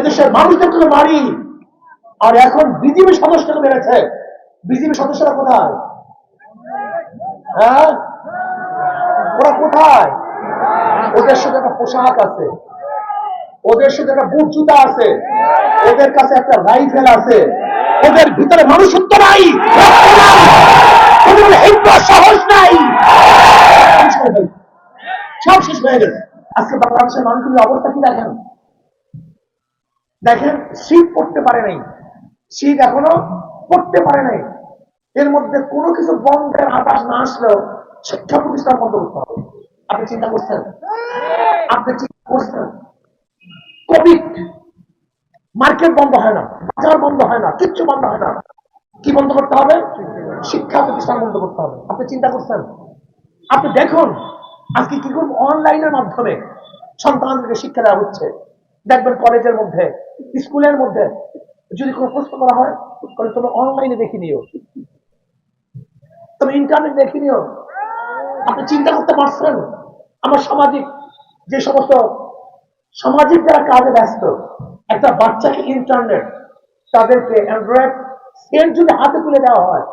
এদেশের মানুষদেরকে মারি আর এখন বিজেপি সদস্যরা বেড়েছে। বিজেপি সদস্যরা কোথায়? হ্যাঁ? ওরা কোথায়? ওদের সাথে একটা পোশাক আছে। ওদের সাথে একটা বুট জুতা আছে। ওদের কাছে একটা রাইফেল আছে। ওদের ভিতরে মানুষত্ব নাই। সাহস নাই। সব শেষ হয়ে গেছে। আজকে বাংলাদেশের মানুষগুলোর অবস্থা কি দেখেন? দেখেন শীত পড়তে পারে নাই। শীত এখনও পড়তে পারে নাই। এর মধ্যে কোনো কিছু বন্ধের আকাশ না আসলেও শিক্ষা প্রতিষ্ঠান বন্ধ করতে হবে। আপনি চিন্তা করছেন? আপনি চিন্তা করছেন? কোভিড মার্কেট বন্ধ হয় না, বাজার বন্ধ হয় না, কিচ্ছু বন্ধ হয় না। কি বন্ধ করতে হবে? শিক্ষা প্রতিষ্ঠান বন্ধ করতে হবে। আপনি চিন্তা করছেন? আপনি দেখুন, আজকে কি করুন অনলাইনের মাধ্যমে সন্তানদেরকে শিক্ষা দেওয়া হচ্ছে। দেখবেন কলেজের মধ্যে স্কুলের মধ্যে যদি কোনো প্রশ্ন করা হয়, তাহলে তুমি অনলাইনে দেখে নিও। তুমি ইন্টারনেট দেখে নিও। আপনি চিন্তা করতে পারছেন? আমার সামাজিক যে সমস্ত সামাজিক যারা কাজে ব্যস্ত, একটা বাচ্চাকে ইন্টারনেট তাদেরকে অ্যান্ড্রয়েড সেট যদি হাতে তুলে দেওয়া হয়,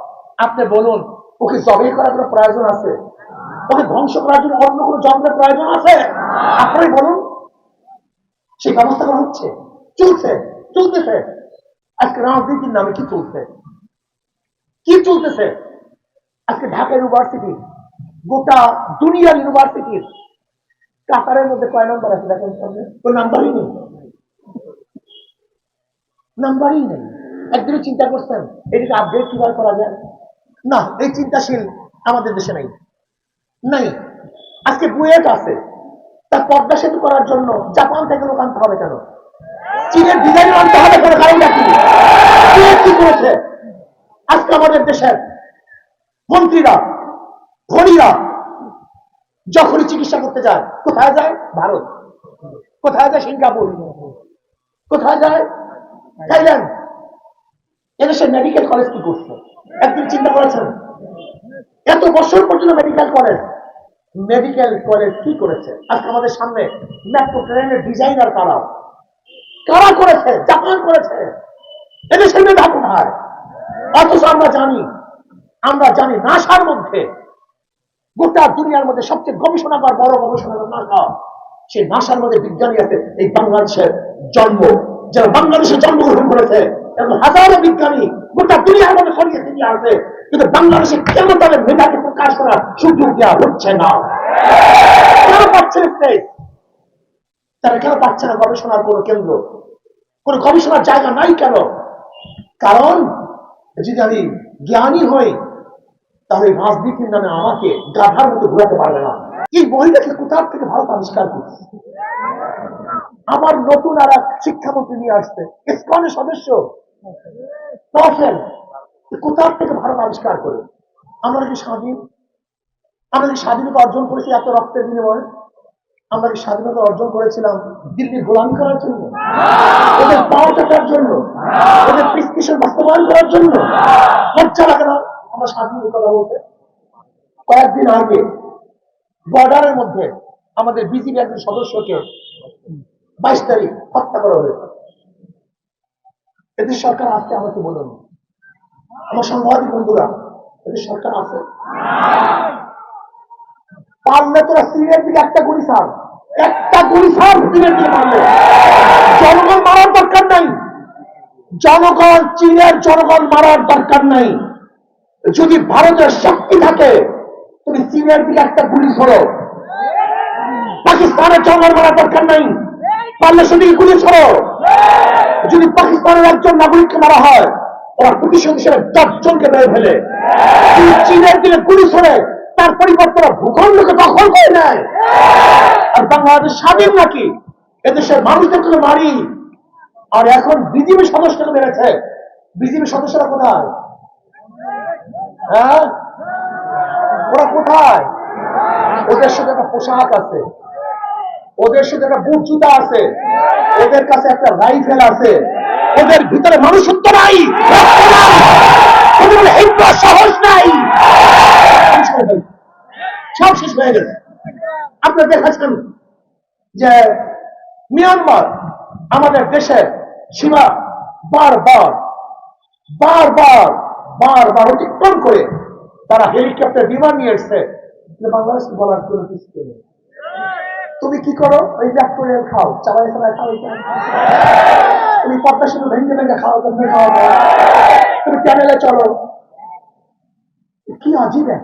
আপনি বলুন, ওকে জবে করার কোনো প্রয়োজন আছে? ওকে ধ্বংস করার জন্য অন্য কোনো যন্ত্রের প্রয়োজন আছে? আপনি বলুন, সেই ব্যবস্থা করা হচ্ছে? চলছে, চলতেছে। আজকে রাজনীতির নামে কি চলছে? কি চলতেছে? আজকে ঢাকা ইউনিভার্সিটি গোটা দুনিয়ার ইউনিভার্সিটির কাতারের মধ্যে কয় নম্বর আছে দেখেন সামনে? কোনো নাম্বারই নেই। নাম্বারই নেই। একদিনও চিন্তা করছেন এটাকে আপডেট কীভাবে করা যায়? না, এই চিন্তাশীল আমাদের দেশে নাই। নাই। আজকে বুয়েট আছে। তার পদ্মা সেতু করার জন্য জাপান থেকে লোক আনতে হবে কেন? চীনের ডিজাইন আনতে হবে কেন কারণটা কি বুয়েট কি করেছে? আজকে আমাদের দেশের মন্ত্রীরা, ধনীরা যখনই চিকিৎসা করতে যায়, কোথায় যায়? ভারত। কোথায় যায়? সিঙ্গাপুর। কোথায় যায়? থাইল্যান্ড। এদেশের মেডিকেল কলেজ কি করছে? একদিন চিন্তা করেছেন? এত বছর পর্যন্ত মেডিকেল কলেজ মেডিকেল কলেজ কি করেছে? আজকে আমাদের সামনে মেট্রো ট্রেনের ডিজাইনার কারা? কারা করেছে? জাপান করেছে। এদেশের মেধা কোথায় অথচ আমরা জানি আমরা জানি নাসার মধ্যে গোটা দুনিয়ার মধ্যে সবচেয়ে গবেষণাগার বড় গবেষণাগার নাসা। সেই নাসার মধ্যে বিজ্ঞানী আছে, এই বাংলাদেশের জন্ম। যারা বাংলাদেশে জন্মগ্রহণ করেছে, এবং হাজারো বিজ্ঞানী গোটা দুনিয়ার মধ্যে ছড়িয়ে ছিটিয়ে আছে। কিন্তু বাংলাদেশে কেন তাদের মেধাকে প্রকাশ করার সুযোগ দেওয়া হচ্ছে না। কেন পাচ্ছে স্টেজ? তারা কেন পাচ্ছে না গবেষণার কোনো কেন্দ্র? কোনো গবেষণার জায়গা নাই কেন? কারণ যদি আমি জ্ঞানী হই, তাহলে রাজনীতির নামে আমাকে গাধার মতো ঘুরাতে পারবে না। এই মহিলাকে কোথার থেকে ভারত আবিষ্কার করছে? আমার নতুন আর এক শিক্ষামন্ত্রী নিয়ে আসছে। ইসকনের সদস্য। কোথার থেকে ভারত আবিষ্কার করে? আমরা কি স্বাধীন? আমরা কি স্বাধীনতা অর্জন করেছি এত রক্তের বিনিময়ে? আমরা কি স্বাধীনতা অর্জন করেছিলাম দিল্লির গোলামি করার জন্য ওদের পাওয়া টাকার জন্য ওদের প্রেসক্রিপশন বাস্তবায়ন করার জন্য। লজ্জা লাগে না আমরা স্বাধীনের কথা বলতে? কয়েকদিন আগে বর্ডারের মধ্যে আমাদের বিজিবি একজন সদস্যকে বাইশ তারিখ হত্যা করা হয়েছে। এদের সরকার আসতে আমাকে বলুন। আমার সাংবাদিক বন্ধুরা, এদের সরকার আছে? পারলে তোরা সিরিয়ার দিকে একটা গুলি ছাড়। একটা গুলি ছাড় সিরিয়ার দিকে পারলে জনগণ মারার দরকার নাই। জনগণ চীনের জনগণ মারার দরকার নাই। যদি ভারতের শক্তি থাকে, তুমি চীনের দিকে একটা গুলি ছড়ো। পাকিস্তানের জনগণ মারার দরকার নাই। পারলে সেদিকে গুলি ছড়ো। যদি পাকিস্তানের একজন নাগরিককে মারা হয়, ওরা প্রতিশোধ হিসেবে দশজনকে মেরে ফেলে। চীনের দিকে গুলি ছড়ে তার পরিবর্তে ভূখণ্ডকে দখল করে নেয়। আর বাংলাদেশ স্বাধীন নাকি? এদেশের মানুষদেরকে মারি। আর এখন বিজেপি সদস্যরা বেড়েছে বিজেপি সদস্যরা কোথায়? হ্যাঁ? ওরা কোথায়? ওদের সাথে একটা পোশাক আছে। ওদের সাথে একটা বুট জুতা আছে। ওদের কাছে একটা রাইফেল আছে। ওদের ভিতরে মানুষত্ব নাই রক্ত নাই, ওদের হিংসা সাহস নাই সব শেষ হয়ে গেছে। আপনারা দেখেছেন যে মিয়ানমার আমাদের দেশের সীমা বারবার বারবার বারবার অতিক্রম করে তারা হেলিকপ্টার বিমান নিয়ে এসছে। বাংলাদেশ বলার কোনো কিছু নেই। তুমি কি করো? ওই ব্যাক করে খাও। চালাই চাবাই খাও তুমি পদ্মা সেতু ভেঙে ভেঙে খাও তুমি খাওয়া তুমি চ্যানেলে চলো। কি আজীব এক।